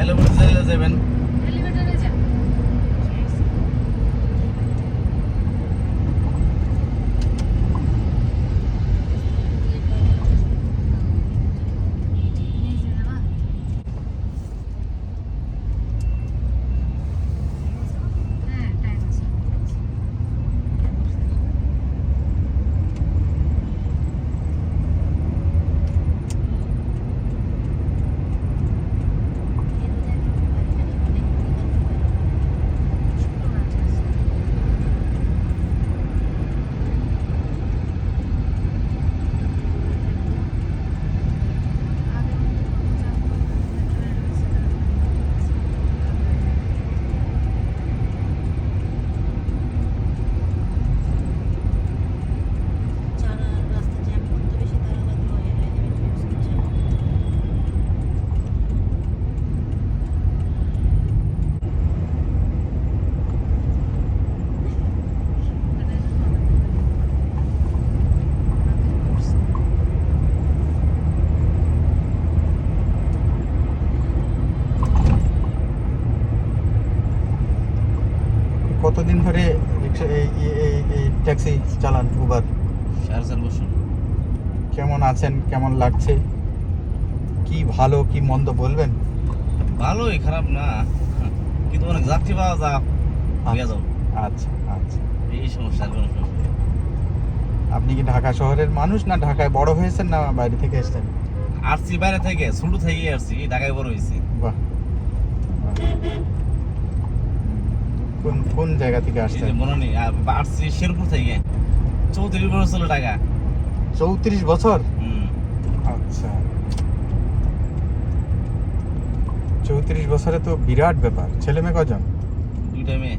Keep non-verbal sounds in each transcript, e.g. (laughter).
এলিভেটরে যাবেন এলিভেটরে যা হ্যাঁ টাইম আছে ছোট মাছ আছে যারা রাস্তা জ্যাম করতে বেশি তারা হয়তো এলিভেটর ইউজ করছে কতদিন ধরে এই এই- এই এই ট্যাক্সি চালান উবার সাড়ে চার বছর। কেমন আছেন? কেমন লাগছে? কি ভালো কি মন্দ বলবেন? ভালোই খারাপ না। কিন্তু অনেক যাত্রী পাওয়া যা হয়ে আচ্ছা আচ্ছা। এই সমস্যা কোনো সমস্যা আপনি কি ঢাকা শহরের মানুষ না ঢাকায় বড় হয়েছেন না বাইরে থেকে এসেছেন? আসছি বাইরে থেকে ছোট থেকে আসছি ঢাকায় বড় হয়েছি। বাহ। কোন কোন জায়গা থেকে আসছেন? মনে নেই আসছি শেরপুর থেকে। চৌত্রিশ বছর ছিল চৌত্রিশ বছর? আচ্ছা। চৌত্রিশ বছরে তো বিরাট ব্যাপার। ছেলে মেয়ে কজন? দুইটা মেয়ে।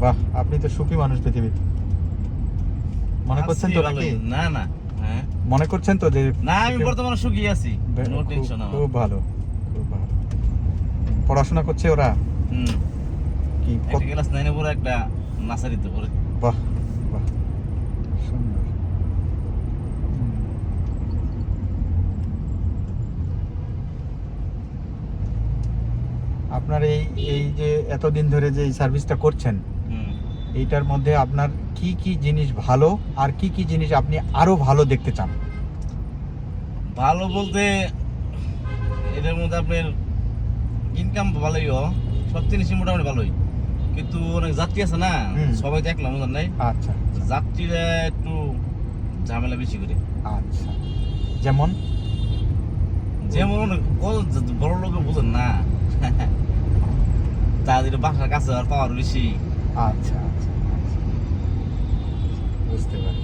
বাহ আপনি তো সুখী মানুষ পৃথিবীতে মনে করছেন তো নাকি? না না। হ্যাঁ। মনে করছেন তো যে না আমি বর্তমানে সুখী আছি। নো টেনশন আমার। খুব ভালো খুব ভালো। পড়াশোনা করছে ওরা? হুম। কি একটা ক্লাস নাইনে পরে একটা নার্সারিতে পড়ে বাহ বাহ সুন্দর। আপনার এই এই যে এতদিন ধরে যে এই সার্ভিসটা করছেন এইটার মধ্যে আপনার কি কি জিনিস ভালো আর কি কি জিনিস আপনি আরও ভালো দেখতে চান? ভালো বলতে এটার মধ্যে আপনার ইনকাম ভালোই হ সব জিনিসই মোটামুটি ভালোই। কিন্তু অনেক যাত্রী আছে না সবাই তো একলা মতন নাই। আচ্ছা। যাত্রীরা একটু ঝামেলা বেশি করে। আচ্ছা। যেমন? যেমন বড় লোক বুঝেন না। তাদের বাসার কাছে আর পাওয়ার বেশি। আচ্ছা আচ্ছা আচ্ছা। বুঝতে পারি।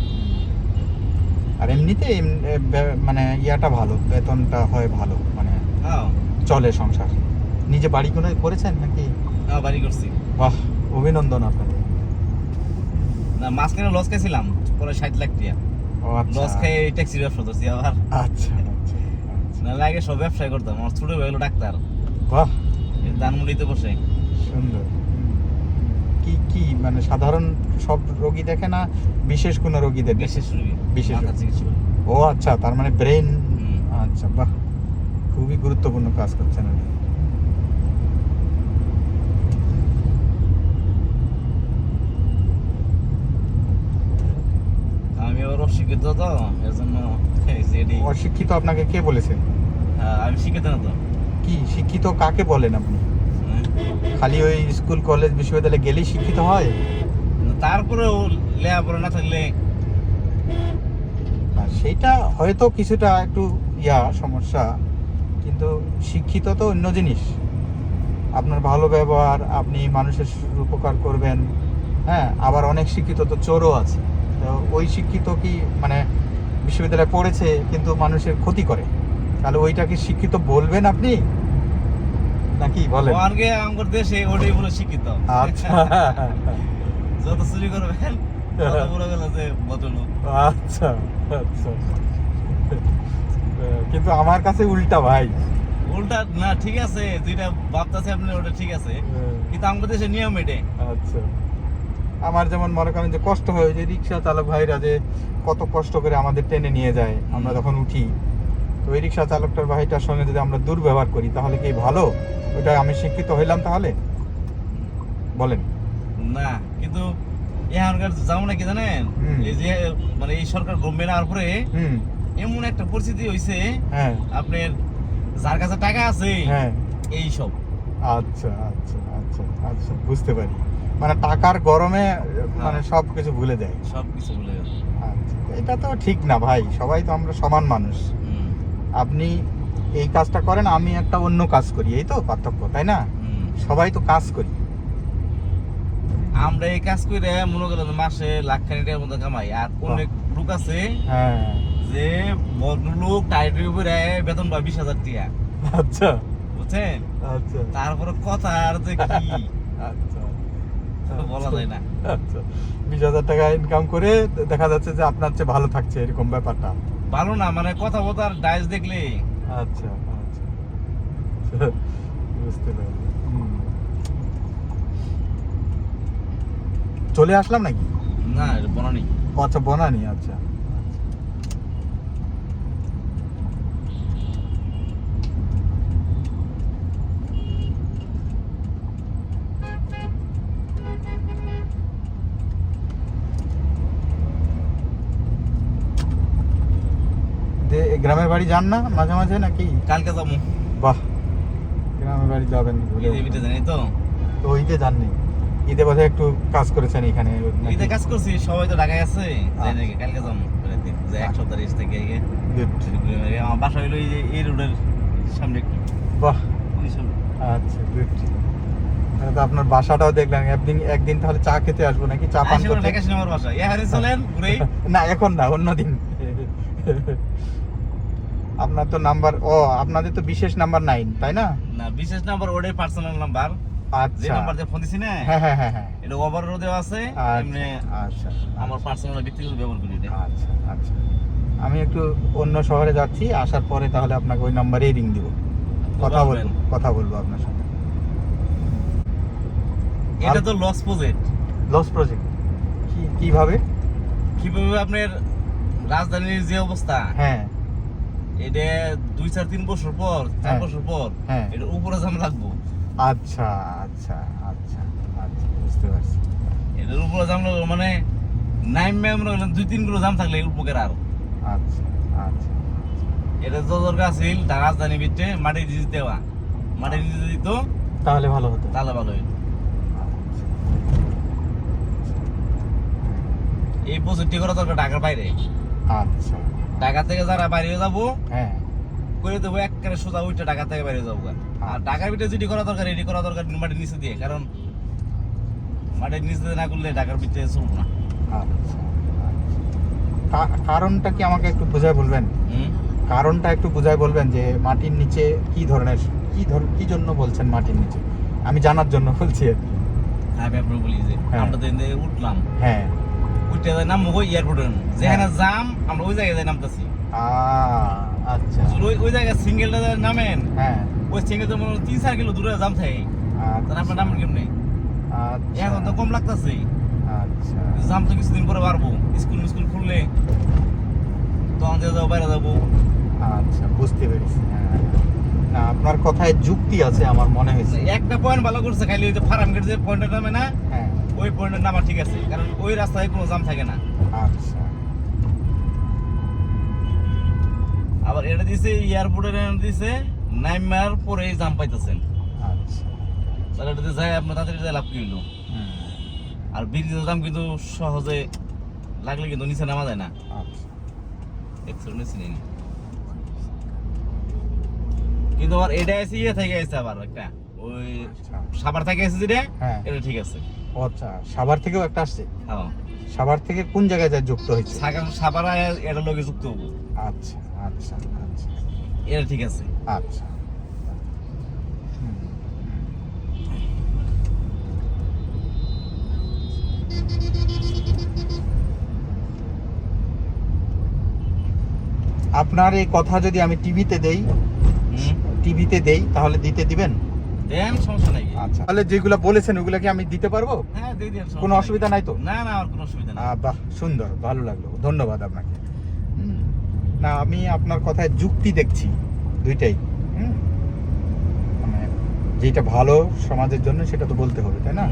আর এমনিতে মানে ইয়াটা ভালো বেতনটা হয় ভালো মানে হ্যাঁ। চলে সংসার। নিজে বাড়ি কোনো করেছেন নাকি? হ্যাঁ বাড়ি করছি। বাহ অভিনন্দন আপনাকে। না মাঝখানে লস খাইছিলাম পরে ষাট লাখ আচ্ছা। লস খাই ট্যাক্সি ব্যবসা করছি আবার। আচ্ছা আচ্ছা আচ্ছা। আগে সব ব্যবসায় করতাম আমার ছোট হলো ডাক্তার। বাহ। বসে। সুন্দর। কি কি মানে সাধারণ সব রোগী দেখে না বিশেষ কোনো রোগী দেখে? বিশেষ রোগী বিশেষ। ও আচ্ছা তার মানে ব্রেন আচ্ছা বাহ। খুবই গুরুত্বপূর্ণ কাজ করছেন উনি। আমি আবার অশিক্ষিত তো এর জন্য এই যে এটি- অশিক্ষিত আপনাকে কে বলেছে? হ্যাঁ, আমি শিক্ষিত না তো। কি শিক্ষিত কাকে বলেন আপনি? হ্যাঁ। খালি ওই স্কুল কলেজ বিশ্ববিদ্যালয়ে গেলেই শিক্ষিত হয়? তারপরেও লেখাপড়া না থাকলে সেইটা হয়তো কিছুটা একটু ইয়া সমস্যা কিন্তু শিক্ষিত তো অন্য জিনিস। আপনার ভালো ব্যবহার আপনি মানুষের উপকার করবেন। হ্যাঁ আবার অনেক শিক্ষিত তো চোরও আছে। ওই শিক্ষিত কি মানে বিশ্ববিদ্যালয়ে পড়েছে কিন্তু মানুষের ক্ষতি করে। তাহলে ওইটাকে শিক্ষিত বলবেন আপনি? নাকি বলেন? আগে আমার দেশে ওটাই বলে শিক্ষিত। আচ্ছা। (laughs) যত চুরি করবেন তত বলে গেল যে ভদ্রলোক আচ্ছা আচ্ছা। কিন্তু আমার কাছে উল্টা ভাই। উল্টা না ঠিক আছে যেটা ভাবতেছে আপনি ওটা ঠিক আছে। কিন্তু আমাদের দেশে নিয়ম এটে আচ্ছা। আমার যেমন মনে করেন যে কষ্ট হয় যে রিক্সা চালক ভাইরা যে কত কষ্ট করে আমাদের টেনে নিয়ে যায় আমরা যখন উঠি তো ওই রিক্সা চালকটার ভাইটার সঙ্গে যদি আমরা দুর্ব্যবহার করি তাহলে কি ভালো? ওইটা আমি শিক্ষিত হইলাম তাহলে? বলেন। না কিন্তু এখানকার যাব না কি জানেন। এই যে মানে এই সরকার গভর্নমেন্ট আওয়ার পরে এমন একটা পরিস্থিতি হয়েছে হ্যাঁ। আপনার যার কাছে টাকা আছে হ্যাঁ। এই সব। আচ্ছা আচ্ছা আচ্ছা আচ্ছা বুঝতে পারি। মানে টাকার গরমে মানে সব কিছু ভুলে যায়। সব কিছু ভুলে গেছে আচ্ছা এটা তো ঠিক না ভাই সবাই তো আমরা সমান মানুষ। আপনি এই কাজটা করেন আমি একটা অন্য কাজ করি এই তো পার্থক্য তাই না? সবাই তো কাজ করি। আমরা এই কাজ করে মনে করেন মাসে লাখ খানি টাকার মতো কামাই আর অনেক লোক আছে হ্যাঁ। যে ভদ্রলোক টাইটের উপরে বেতন পায় বিশ হাজার টাকা। আচ্ছা। বুঝছেন? আচ্ছা। তারপরে কথা আর যে কি? আচ্ছা। বলা যায় না। আচ্ছা। বিশ হাজার টাকা ইনকাম করে দেখা যাচ্ছে যে আপনার চেয়ে ভালো থাকছে এরকম ব্যাপারটা। ভালো না মানে কথা বলার ডাইস দেখলে। আচ্ছা আচ্ছা। বুঝতে পারলাম। চলে আসলাম নাকি? না এটা বনানি আচ্ছা বনানি আচ্ছা দে- গ্রামের বাড়ি যান না মাঝে মাঝে নাকি? কালকে যাব। বাহ গ্রামের বাড়ি যাবেন ঈদে জানি তো। তো ঈদে যাননি। ঈদে বোধহয় একটু কাজ করেছেন এখানে ঈদে কাজ করছি সবাই তো ঢাকায় আছে। যাই আচ্ছা। নাকি কালকে যাব। এক সপ্তাহ রেস্ট থেকে। আমার বাসা হইল এই যে এই রোডের সামনে একটু। বাহ। আচ্ছা গুড তো আপনার বাসাটাও দেখলেন একদিন একদিন তাহলে চা খেতে আসব নাকি? চা পান করতে? সিনেমার বাসা। চলেন না এখন না অন্যদিন। আপনার তো নাম্বার ও আপনাদের তো বিশেষ নাম্বার নাইন তাই না? না বিশেষ নাম্বার ওটাই পার্সোনাল নাম্বার যে আচ্ছা। নাম্বার দিয়ে ফোন দিছি না হ্যাঁ হ্যাঁ হ্যাঁ হ্যাঁ। এটা ওভার রোডেও আছে এমনি আচ্ছা আচ্ছা। আমার পার্সোনাল ব্যক্তিগত ব্যবহার করি আচ্ছা আচ্ছা। আমি একটু অন্য শহরে যাচ্ছি আসার পরে তাহলে আপনাকে ওই নাম্বারেই রিং দিব। কথা। বলব কথা বলব আপনার সঙ্গে এটা তো লস প্রজেক্ট লস প্রজেক্ট কি কীভাবে? কীভাবে আপনার রাজধানীর যে অবস্থা হ্যাঁ। এটা দুই চার তিন বছর পর চার হ্যাঁ। বছর পর হ্যাঁ। এটা উপরে জাম লাগবো। আচ্ছা আচ্ছা আচ্ছা আচ্ছা বুঝতে পারছি। এটার উপরে জাম লাগবে মানে নাইম ম্যাম দুই তিন কিলো জাম থাকলে উপকার আর। আচ্ছা আচ্ছা এটা যত দরকার আছিল তার রাজধানী ভিতরে মাটি দিয়ে দেওয়া। মাটি দিয়ে দিত তাহলে ভালো হতো। তাহলে ভালো হইতো। আচ্ছা। এই প্রজেক্টটি করা দরকার ঢাকার বাইরে। আচ্ছা। ঢাকা থেকে যারা বাইরে যাব হ্যাঁ। করে দেবো একবারে সোজা উইটা ঢাকা থেকে বাইরে যাব আর ঢাকার ভিতরে যেটি করা দরকার এটি করা দরকার মাটির নিচে দিয়ে। কারণ মাটির নিচে না করলে ঢাকার ভিতরে চলবো না। আচ্ছা কারণটা কি আমাকে একটু বুঝায় বলবেন? কারণটা একটু বুঝায় বলবেন যে মাটির নিচে কি ধরনের কি ধর কি জন্য বলছেন মাটির নিচে? আমি জানার জন্য বলছি আর কি। আমি আপনার বলি যে হ্যাঁ। আমরা তো উঠলাম। হ্যাঁ। এয়ারপোর্টে যেখানে হ্যাঁ। আমরা ওই জায়গায় যাই নামতেছি। আচ্ছা। ওই ওই জায়গায় সিঙ্গেলটা নামেন হ্যাঁ। ওই সিঙ্গেল মনে তিন চার কিলো দূরে জাম থাকে। তাহলে আপনার নামেন কেমনি? আচ্ছা। এখন তো কম লাগতেছে। আচ্ছা। জাম তো কিছুদিন পরে পারব স্কুল স্কুল খুললে তখন দিয়ে যাব বাইরে যাব। আচ্ছা বুঝতে পেরেছি হ্যাঁ। না আপনার কথায় যুক্তি আছে আমার মনে হয়েছে। একটা পয়েন্ট ভালো করছে খালি ওই যে ফার্ম গেট যে পয়েন্টটা নামে না হ্যাঁ। ওই পয়েন্টের নামা ঠিক আছে কারণ ওই রাস্তায় কোনো জাম থাকে না। আচ্ছা। আবার এটা দিছে এয়ারপোর্টের দিছে নাইমার পরে জাম পাইতেছেন। আচ্ছা। তাহলে এটাতে যাই আপনার তাড়াতাড়ি যাই লাভ কি হইল? আর ব্রিজের দাম কিন্তু সহজে লাগলে কিন্তু নিচে নামা যায় না। আচ্ছা। কিন্তু আবার এটা এসে ইয়ে থেকে এসে আবার একটা ওই আচ্ছা। সাবার থেকে এসে যেটা হ্যাঁ। এটা ঠিক আছে। আচ্ছা সাভার থেকেও একটা আসছে? হ্যাঁ। সাভার থেকে কোন জায়গায় যায় যুক্ত হয়েছে? আর এটা লগে যুক্ত হব। আচ্ছা আচ্ছা আচ্ছা। এটা ঠিক আছে। আচ্ছা। আপনার এই কথা যদি আমি টিভিতে দেই টিভিতে দেই তাহলে দিতে দিবেন? দেন সমস্যা নাই। আচ্ছা। তাহলে যেগুলো বলেছেন ওগুলো কি আমি দিতে পারব? হ্যাঁ দিয়ে দিন কোনো অসুবিধা নাই তো? না না আর কোনো অসুবিধা নাই। বাহ সুন্দর ভালো লাগল। ধন্যবাদ আপনাকে। না আমি আপনার কথায় যুক্তি দেখছি দুইটাই। হুম? মানে যেটা ভালো সমাজের জন্য সেটা তো বলতে হবে তাই না?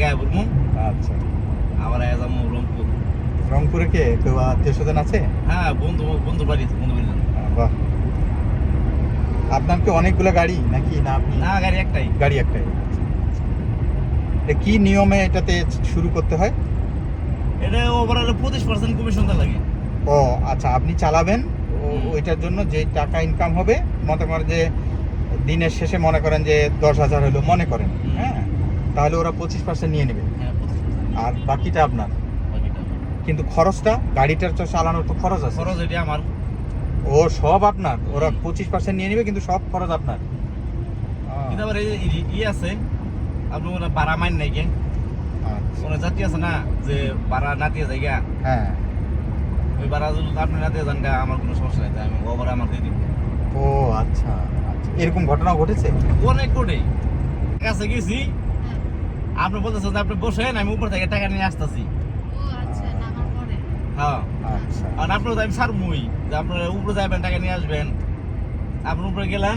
গায়ে পড়ব আচ্ছা। আবার আয়া যাব রংপুর। রংপুরে কে? কেউ আত্মীয় স্বজন আছে? হ্যাঁ বন্ধু বন্ধু বাড়ি বন্ধু বাড়ি বাহ। আপনার কি অনেকগুলো গাড়ি নাকি না আপনি? না গাড়ি একটাই। গাড়ি একটাই। এটা কি নিয়মে এটাতে শুরু করতে হয়? এটা ওভারঅল পঁচিশ পার্সেন্ট কমিশন লাগে। ও আচ্ছা আপনি চালাবেন ও- ওইটার জন্য যে টাকা ইনকাম হবে মনে করেন যে দিনের শেষে মনে করেন যে দশ হাজার হলো মনে করেন হ্যাঁ? তাহলে ওরা পঁচিশ পার্সেন্ট নিয়ে নেবে। হ্যাঁ আর বাকিটা আপনার। কিন্তু খরচটা গাড়িটার তো চালানোর তো খরচ আছে। খরচ এটি আমার। ও সব আপনার ওরা পঁচিশ পার্সেন্ট নিয়ে নেবে কিন্তু সব খরচ আপনার। কিন্তু আবার ই আছে আপনি ওরা ভাড়া মাইন নাই আচ্ছা। কোনো জাতি আছে না যে ভাড়া না দিয়ে যায় হ্যাঁ। ওই ভাড়া যদি আপনি না দিয়ে যান আমার কোনো সমস্যা নাই আমি ও আমার দিয়ে দিব। ও আচ্ছা আচ্ছা। এরকম ঘটনা ঘটেছে? অনেক কোটি কাছে গেছি হ্যাঁ। আপনি বলতেছেন যে আপনি বসেন আমি উপর থেকে টাকা নিয়ে আসতেছি। ও আচ্ছা নামার পরে। হ্যাঁ। আচ্ছা। আর আপনার তো আমি সারমুই যে আপনার উপরে যাবেন টাকা নিয়ে আসবেন। আপনি উপরে গেলেন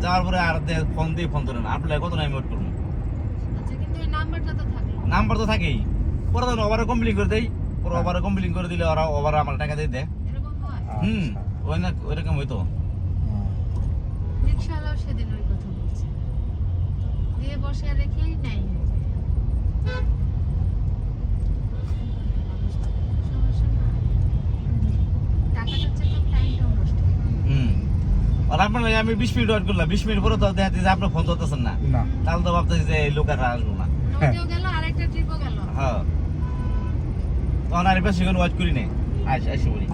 যাওয়ার পরে আর দে- ফোন দিয়ে ফোন ধরেন। আপনার কত টাইম ওয়েট করব আচ্ছা কিন্তু এই নাম্বারটা তো থাকে নাম্বার তো থাকেই। পরে তখন ওভারে কমপ্লিট করে দেই পরে। ওভারে কমপ্লিট করে দিলে ওরা ওভারে আমার টাকা দিয়ে দেয়। হুম আচ্ছা। ওই না ওইরকম হইতো। রিক্সাওয়ালাও সেদিন ওই কথা বলছে। দিয়ে বসে রেখেই নাই আর আপনার আমি বিশ মিনিট ওয়েট করলাম। বিশ মিনিট পরে তো দেখা যাচ্ছে যে আপনি ফোন ধরতেছেন না। না। তাহলে তো ভাবতেছি যে এই লোক আর আসব না। গেল হ্যাঁ। তখন আর বেশি ওয়েট করি আস আসি বলি।